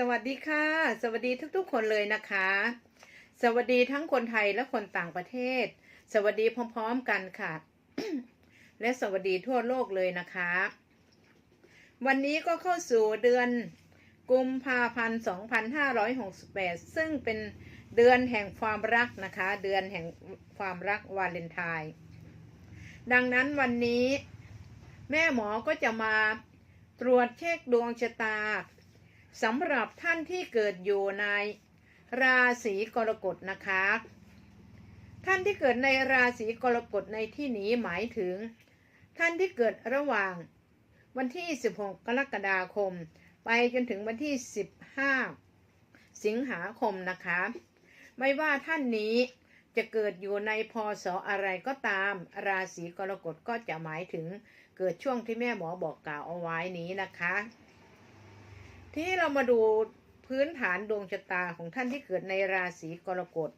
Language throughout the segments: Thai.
สวัสดีค่ะ สวัสดีทุกๆคนเลยนะคะ สวัสดีทั้งคนไทยและคนต่างประเทศ สวัสดีพร้อมๆกันค่ะ และสวัสดีทั่วโลกเลยนะคะ วันนี้ก็เข้าสู่เดือนกุมภาพันธ์2568 ซึ่งเป็นเดือนแห่งความรักนะคะ เดือนแห่งความรักวาเลนไทน์ดังนั้นวันนี้ แม่หมอก็จะมาตรวจเช็คดวงชะตา สำหรับท่านที่เกิดอยู่ในราศีกรกฎนะคะ ท่านที่เกิดในราศีกรกฎในที่นี้หมายถึง ท่านที่เกิดระหว่างวันที่ 16 กรกฎาคม ไปจนถึงวันที่ 15 สิงหาคมนะคะ ไม่ว่าท่านนี้จะเกิดอยู่ในพศอะไรก็ตาม ราศีกรกฎก็จะหมายถึงเกิดช่วงที่แม่หมอบอกกล่าวเอาไว้นี้นะคะ ทีนี้เรามาดูพื้นฐานดวงชะตาของท่านที่เกิดในราศีกรกฎ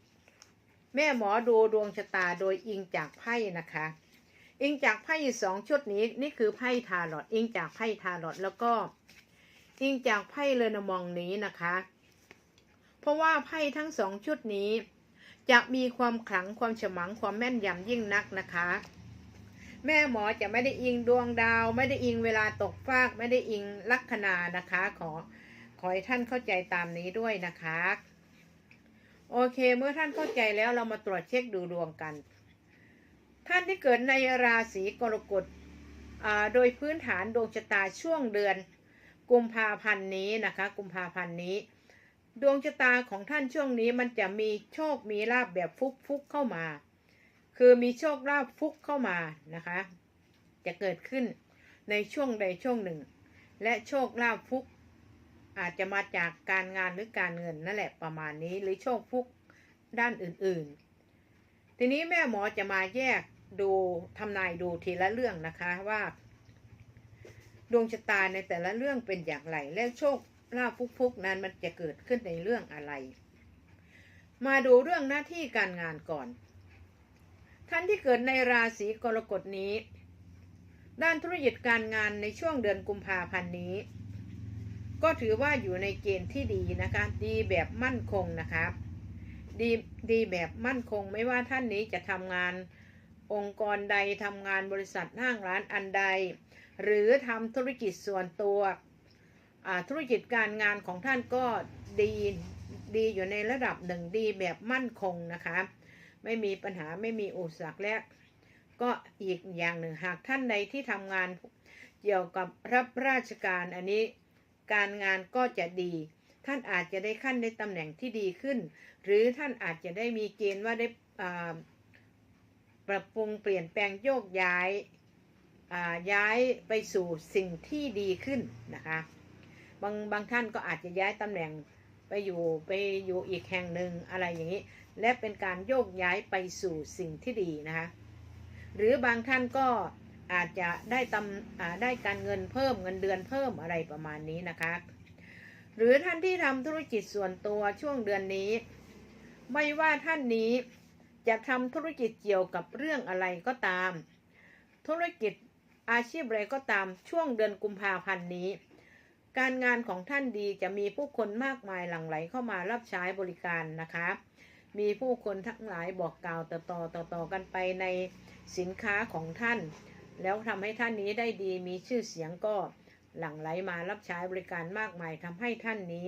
แม่หมอดูดวงชะตาโดยอิงจากไพ่นะคะ อิงจากไพ่สองชุดนี้นี่คือไพ่ทาร์ลอตอิงจากไพ่ทาร์ลอตแล้วก็ อิงจากไพ่เลนมองนี้นะคะ เพราะว่าไพ่ทั้งสองชุดนี้ จะมีความขลังความฉมังความแม่นยำยิ่งนักนะคะ แม่หมอจะไม่ได้อิงดวงดาว ไม่ได้อิงเวลาตกฟาก ไม่ได้อิงลัคนานะคะ ขอขอให้ท่านเข้าใจตามนี้ด้วยนะคะ โอเค เมื่อท่านเข้าใจแล้วเรามาตรวจเช็คดูดวงกัน ท่านที่เกิดในราศีกรกฎโดยพื้นฐานดวงชะตาช่วงเดือน กุมภาพันธ์นี้นะคะ กุมภาพันธ์นี้ ดวงชะตาของท่านช่วงนี้มันจะมีโชคมีลาบแบบฟุกฟุกๆเข้ามา คือมีโชคลาภฟุกเข้ามานะคะ จะเกิดขึ้นในช่วงใดช่วงหนึ่ง และโชคลาภฟุก อาจจะมาจากการงานหรือการเงินนั่นแหละประมาณนี้หรือโชคฟุกด้านอื่นๆ ทีนี้แม่หมอจะมาแยกดูทำนายดูทีละเรื่องนะคะว่า ดวงชะตาในแต่ละเรื่องเป็นอย่างไร และโชคลาภฟุกๆนั้นมันจะเกิดขึ้นในเรื่องอะไร มาดูเรื่องหน้าที่การงานก่อน ท่านที่เกิดในราศีกรกฎนี้ ด้านธุรกิจการงานในช่วงเดือนกุมภาพันธ์นี้ ก็ถือว่าอยู่ในเกณฑ์ที่ดีนะคะ ดีแบบมั่นคงนะคะดีดีแบบมั่นคงไม่ว่าท่านนี้จะทำงานองค์กรใดทำงานบริษัทห้างร้านอันใด หรือทำธุรกิจส่วนตัวธุรกิจการงานของท่านก็ดีดีอยู่ในระดับหนึ่งดีแบบมั่นคงนะคะ ไม่มีปัญหาไม่มีอุปสรรคและก็อีกอย่างหนึ่งหากท่านใดที่ทำงานเกี่ยวกับรับราชการอันนี้การงานก็จะดี ท่านอาจจะได้ขั้นได้ตำแหน่งที่ดีขึ้น หรือท่านอาจจะได้มีเกณฑ์ว่าได้ปรับปรุงเปลี่ยนแปลงโยกย้ายาย้ายไปสู่สิ่งที่ดีขึ้นนะคะบางบางท่านก็อาจจะย้ายตำแหน่งไปอยู่ไปอยู่อีกแห่งหนึ่งอะไรอย่างนี้ และเป็นการโยกย้ายไปสู่สิ่งที่ดีนะคะหรือบางท่านก็อาจจะได้ตำอ่าได้การเงินเพิ่มเงินเดือนเพิ่มอะไรประมาณนี้นะคะ หรือท่านที่ทำธุรกิจส่วนตัวช่วงเดือนนี้ ไม่ว่าท่านนี้จะทำธุรกิจเกี่ยวกับเรื่องอะไรก็ตาม ธุรกิจอาชีพอะไรก็ตามช่วงเดือนกุมภาพันธ์นี้ การงานของท่านดีจะมีผู้คนมากมายหลั่งไหลเข้ามารับใช้บริการนะคะ มีผู้คนทั้งหลายบอกกล่าวต่อต่อต่อต่อกันไปในสินค้าของท่าน แล้วทำให้ท่านนี้ได้ดีมีชื่อเสียงก็หลั่งไหลมารับใช้บริการมากมายทำให้ท่านนี้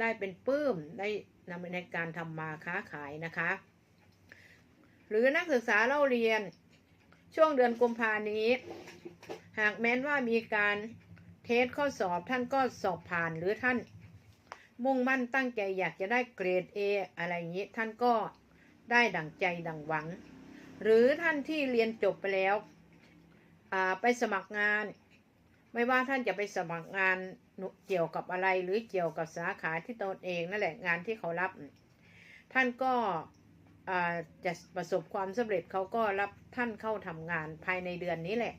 ได้เป็นปื้มได้นำในการทำมาค้าขายนะคะ หรือนักศึกษาเล่าเรียนช่วงเดือนกุมภานี้ หากแม้นว่ามีการเทสข้อสอบท่านก็สอบผ่านหรือท่าน มุ่งมั่นตั้งใจอยากจะได้เกรด A อะไรอย่างนี้ ท่านก็ได้ดั่งใจดั่งหวัง หรือท่านที่เรียนจบไปแล้วไปสมัครงาน ไม่ว่าท่านจะไปสมัครงานเกี่ยวกับอะไรหรือเกี่ยวกับสาขาที่ตนเองนั่นแหละงานที่เขารับ ท่านก็จะประสบความสำเร็จเขาก็รับท่านเข้าทำงานภายในเดือนนี้แหละ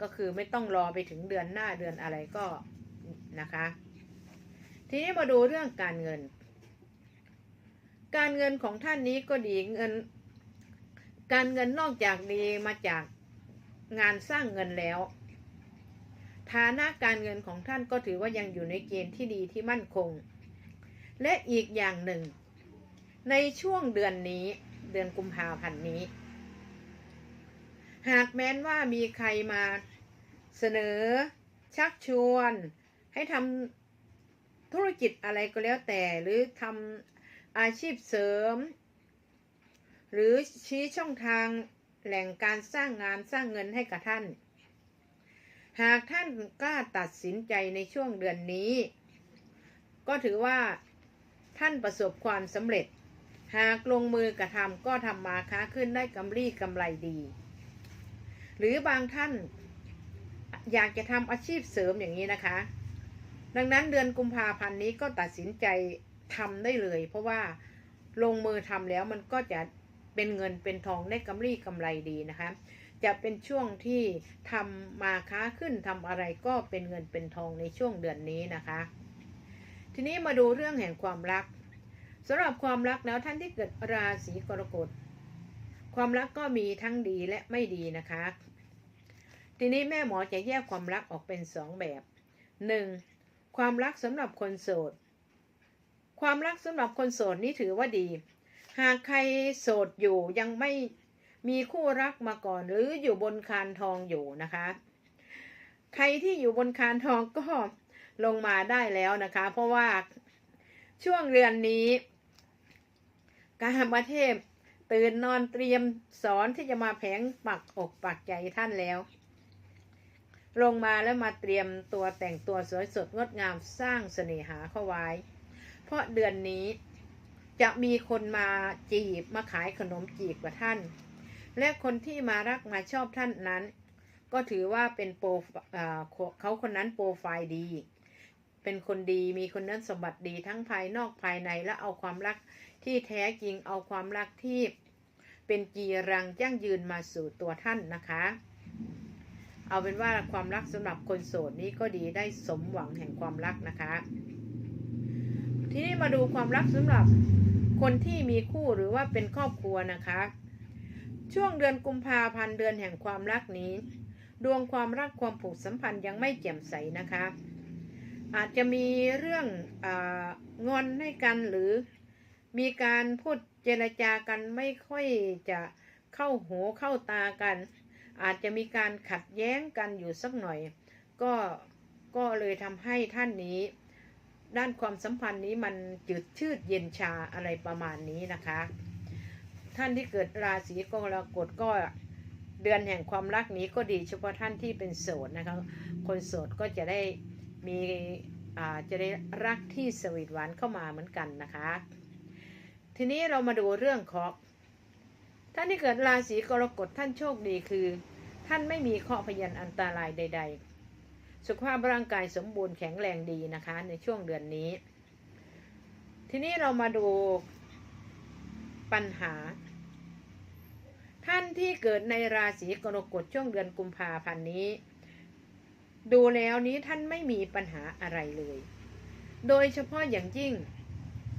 ก็คือไม่ต้องรอไปถึงเดือนหน้าเดือนอะไรก็นะคะ ทีนี้มาดูเรื่องการเงิน การเงินของท่านนี้ก็ดีเงิน การเงินนอกจากดีมาจากงานสร้างเงินแล้ว ฐานะการเงินของท่านก็ถือว่ายังอยู่ในเกณฑ์ที่ดีที่มั่นคง และอีกอย่างหนึ่ง ในช่วงเดือนนี้เดือนกุมภาพันธ์นี้ หากแม้นว่ามีใครมาเสนอชักชวนให้ทำ ธุรกิจอะไรก็แล้วแต่หรือทำอาชีพเสริม หรือชี้ช่องทางแหล่งการสร้างงานสร้างเงินให้กับท่าน หากท่านกล้าตัดสินใจในช่วงเดือนนี้ ก็ถือว่าท่านประสบความสำเร็จ หากลงมือกระทำก็ทำมาค้าขึ้นได้กำไรกำไรดี หรือบางท่านอยากจะทำอาชีพเสริมอย่างนี้นะคะ ดังนั้นเดือนกุมภาพันธ์นี้ก็ตัดสินใจทำได้เลย เพราะว่าลงมือทำแล้วมันก็จะเป็นเงินเป็นทองได้กำไรกำไรดีนะคะ จะเป็นช่วงที่ทำมาค้าขึ้นทำอะไรก็เป็นเงินเป็นทองในช่วงเดือนนี้นะคะ ทีนี้มาดูเรื่องแห่งความรักสำหรับความรักแล้วท่านที่เกิดราศีกรกฎความรักก็มีทั้งดีและไม่ดีนะคะ ทีนี้แม่หมอจะแยกความรักออกเป็นสองแบบ 1. ความรักสำหรับคนโสด ความรักสำหรับคนโสดนี้ถือว่าดี หากใครโสดอยู่ยังไม่มีคู่รักมาก่อน หรืออยู่บนคานทองอยู่นะคะ ใครที่อยู่บนคานทองก็ลงมาได้แล้วนะคะ เพราะว่าช่วงเรือนนี้กามเทพตื่นนอนเตรียมสอนที่จะมาแผงปักอกปักใจท่านแล้ว ลงมาแล้วมาเตรียมตัวแต่งตัวสวยสดงดงามสร้างเสน่หาเข้าไว้ เพราะเดือนนี้จะมีคนมาจีบมาขายขนมจีบกับท่าน และคนที่มารักมาชอบท่านนั้น ก็ถือว่าเป็นโปรเขาคนนั้นโปรไฟล์ดี เป็นคนดีมีคนนั้นสมบัติดีทั้งภายนอกภายในและเอาความรักที่แท้จริงเอาความรักที่เป็นจีรังยั่งยืนมาสู่ตัวท่านนะคะ เอาเป็นว่าความรักสำหรับคนโสดนี้ก็ดีได้สมหวังแห่งความรักนะคะ ทีนี้มาดูความรักสำหรับคนที่มีคู่หรือว่าเป็นครอบครัวนะคะ ช่วงเดือนกุมภาพันธ์เดือนแห่งความรักนี้ ดวงความรักความผูกสัมพันธ์ยังไม่แจ่มใสนะคะ อาจจะมีเรื่ององอนให้กันหรือมีการพูดเจรจากันไม่ค่อยจะเข้าหูเข้าตากัน อาจจะมีการขัดแย้งกันอยู่สักหน่อย ก็ก็เลยทำให้ท่านนี้ ด้านความสัมพันธ์นี้มันจืดชืดเย็นชาอะไรประมาณนี้นะคะ ท่านที่เกิดราศีกรกฎก็เดือนแห่งความรักนี้ก็ดีเฉพาะท่านที่เป็นโสดนะคะ คนโสดก็จะได้มีจะได้รักที่สวีทหวานเข้ามาเหมือนกันนะคะ ทีนี้เรามาดูเรื่องเคราะห์ ท่านที่เกิดราศีกรกฎท่านโชคดีคือ ท่านไม่มีเคราะห์พยันอันตรายใด ๆ สุขภาพร่างกายสมบูรณ์แข็งแรงดีนะคะ ในช่วงเดือนนี้ ทีนี้เรามาดูปัญหา ท่านที่เกิดในราศีกรกฎช่วงเดือนกุมภาพันธ์นี้ ดูแล้วนี้ท่านไม่มีปัญหาอะไรเลย โดยเฉพาะอย่างยิ่ง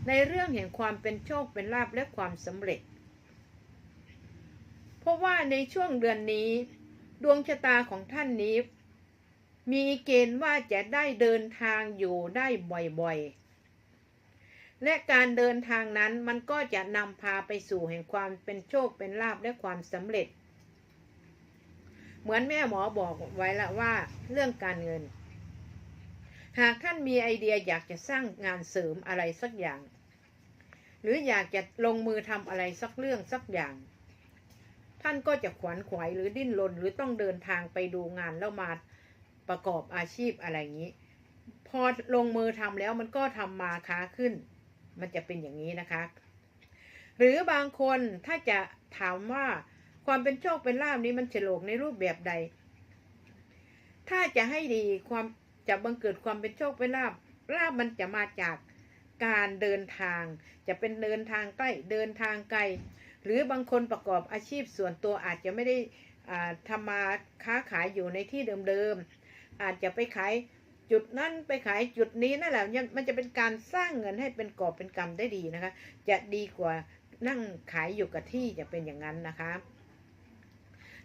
ในเรื่องแห่งความเป็นโชคเป็นลาภและความสำเร็จ เพราะว่าในช่วงเดือนนี้ ดวงชะตาของท่านนี้ มีเกณฑ์ว่าจะได้เดินทางอยู่ได้บ่อยๆ และการเดินทางนั้นมันก็จะนำพาไปสู่แห่งความเป็นโชคเป็นลาภและความสำเร็จ เหมือนแม่หมอบอกไว้แล้วว่า เรื่องการเงิน หากท่านมีไอเดียอยากจะสร้างงานเสริมอะไรสักอย่าง หรืออยากจะลงมือทำอะไรสักเรื่องสักอย่าง ท่านก็จะขวนขวายหรือดิ้นรนหรือต้องเดินทางไปดูงานแล้วมาประกอบอาชีพอะไรอย่างนี้ พอลงมือทำแล้วมันก็ทำมาค้าขึ้น มันจะเป็นอย่างนี้นะคะ หรือบางคนถ้าจะถามว่าความเป็นโชคเป็นลาบนี้มันฉลกในรูปแบบใด ถ้าจะให้ดีความจะบังเกิดความเป็นโชคเป็นลาบลาบมันจะมาจากการเดินทาง จะเป็นเดินทางใกล้เดินทางไกล หรือบางคนประกอบอาชีพส่วนตัวอาจจะไม่ได้ทำมาค้าขายอยู่ในที่เดิมๆ อาจจะไปขายจุดนั้นไปขายจุดนี้นั่นแหละมันจะเป็นการสร้างเงินให้เป็นกอบเป็นกำได้ดีนะคะ จะดีกว่านั่งขายอยู่กับที่จะเป็นอย่างนั้นนะคะ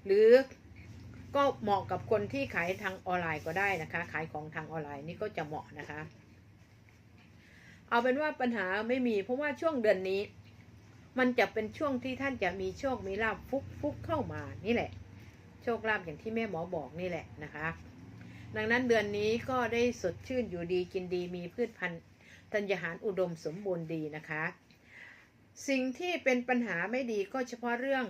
หรือก็เหมาะกับคนที่ขายทางออนไลน์ก็ได้นะคะ ขายของทางออนไลน์นี่ก็จะเหมาะนะคะ เอาเป็นว่าปัญหาไม่มีเพราะว่าช่วงเดือนนี้ มันจะเป็นช่วงที่ท่านจะมีโชค มีลาภฟุกฟุกเข้ามานี่แหละ โชคลาภอย่างที่แม่หมอบอกนี่แหละนะคะ ดังนั้นเดือนนี้ก็ได้สดชื่นอยู่ดีกินดีมีพืชพันธุ์ธัญญาหารอุดมสมบูรณ์ดีนะคะ สิ่งที่เป็นปัญหาไม่ดีก็เฉพาะเรื่อง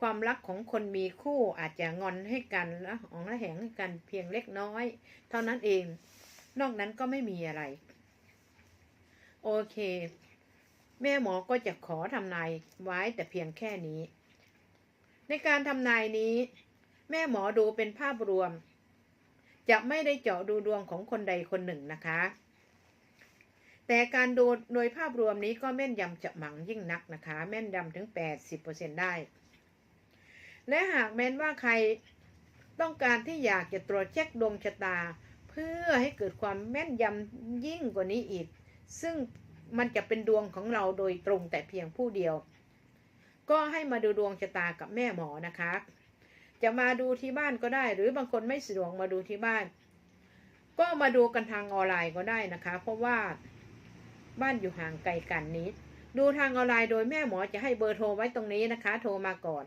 ความรักของคนมีคู่อาจจะงอนให้กันและหองและแหงให้กันเพียงเล็กน้อย เท่านั้นเอง นอกนั้นก็ไม่มีอะไร โอเค แม่หมอก็จะขอทำนายไว้แต่เพียงแค่นี้ ในการทำนายนี้ แม่หมอดูเป็นภาพรวม จะไม่ได้เจาะดูดวงของคนใดคนหนึ่งนะคะ แต่การดูโดยภาพรวมนี้ก็แม่นยำจะหมังยิ่งนักนะคะ แม่นยำถึง 80%ได้ และหากแม้นว่าใครต้องการที่อยากจะตรวจเช็คดวงชะตา เพื่อให้เกิดความแม่นยำยิ่งกว่านี้อีก ซึ่ง มันจะเป็นดวงของเราโดยตรงแต่เพียงผู้เดียว ก็ให้มาดูดวงชะตากับแม่หมอนะคะ จะมาดูที่บ้านก็ได้ หรือบางคนไม่สะดวกมาดูที่บ้าน ก็มาดูกันทางออนไลน์ก็ได้นะคะ เพราะว่าบ้านอยู่ห่างไกลกันนี้ดูทางออนไลน์โดยแม่หมอจะให้เบอร์โทรไว้ตรงนี้นะคะ โทรมาก่อน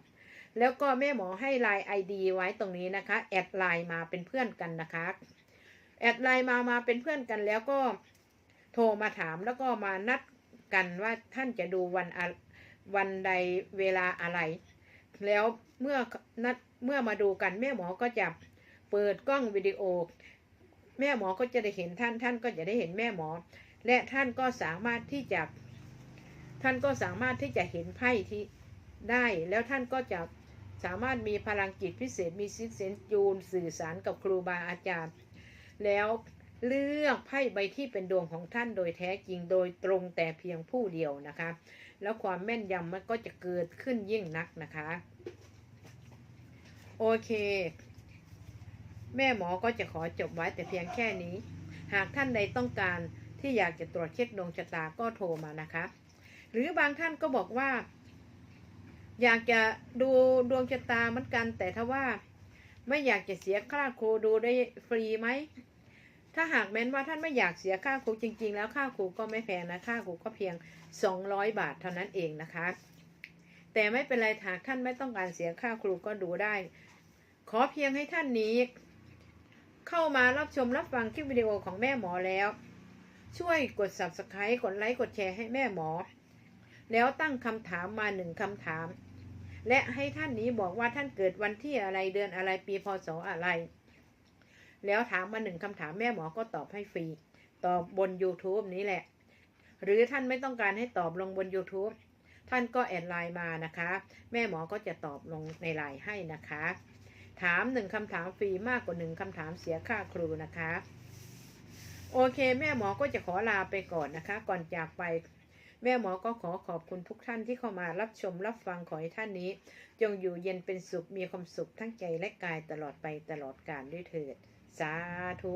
แล้วก็แม่หมอให้ไลน์ไอดีไว้ตรงนี้นะคะ แอดไลน์มาเป็นเพื่อนกันนะคะ แอดไลน์มามาเป็นเพื่อนกันแล้วก็ โทรมาถามแล้วก็มานัดกันว่าท่านจะดูวันวันใดเวลาอะไร แล้วเมื่อนัดเมื่อมาดูกันแม่หมอก็จะเปิดกล้องวิดีโอ แม่หมอก็จะได้เห็นท่านท่านก็จะได้เห็นแม่หมอ และท่านก็สามารถที่จะท่านก็สามารถที่จะเห็นไพ่ที่ได้ แล้วท่านก็จะสามารถมีพลังจิตพิเศษมีซิกเซนจูนสื่อสารกับครูบาอาจารย์ แล้ว เลือกไพ่ใบที่เป็นดวงของท่านโดยแท้จริงโดยตรงแต่เพียงผู้เดียวนะคะ แล้วความแม่นยำมันก็จะเกิดขึ้นยิ่งนักนะคะ โอเค แม่หมอก็จะขอจบไว้แต่เพียงแค่นี้ หากท่านใดต้องการที่อยากจะตรวจเช็คดวงชะตาก็โทรมานะคะ หรือบางท่านก็บอกว่า อยากจะดูดวงชะตาเหมือนกัน แต่ถ้าว่าไม่อยากจะเสียค่าครูดูได้ฟรีไหม ถ้าหากแม้นว่าท่านไม่อยากเสียค่าครูจริง ๆ แล้วค่าครูก็ไม่แพงนะค่าครูก็เพียง 200 บาทเท่านั้นเองนะคะ แต่ไม่เป็นไรหากท่านไม่ต้องการเสียค่าครูก็ดูได้ ขอเพียงให้ท่านนี้ เข้ามารับชมรับฟังคลิปวิดีโอของแม่หมอแล้ว ช่วยกด subscribe กดไลค์กดแชร์ให้แม่หมอ แล้วตั้งคำถามมาหนึ่งคำถามและให้ท่านนี้บอกว่าท่านเกิดวันที่อะไรเดือนอะไรปีพศอะไร แล้วถามมาหนึ่งคำถามแม่หมอก็ตอบให้ฟรี ตอบบน YouTube นี้แหละ หรือท่านไม่ต้องการให้ตอบลงบน YouTube ท่านก็แอดไลน์มานะคะ แม่หมอก็จะตอบลงในไลน์ให้นะคะ ถามหนึ่งคำถามฟรีมากกว่าหนึ่งคำถามเสียค่าครูนะคะ โอเค แม่หมอก็จะขอลาไปก่อนนะคะ ก่อนจากไปแม่หมอก็ขอขอบคุณทุกท่านที่เข้ามารับชมรับฟังขอให้ท่านนี้ จงอยู่เย็นเป็นสุขมีความสุขทั้งใจและกายตลอดไปตลอดกาลด้วยเถิด สาธุ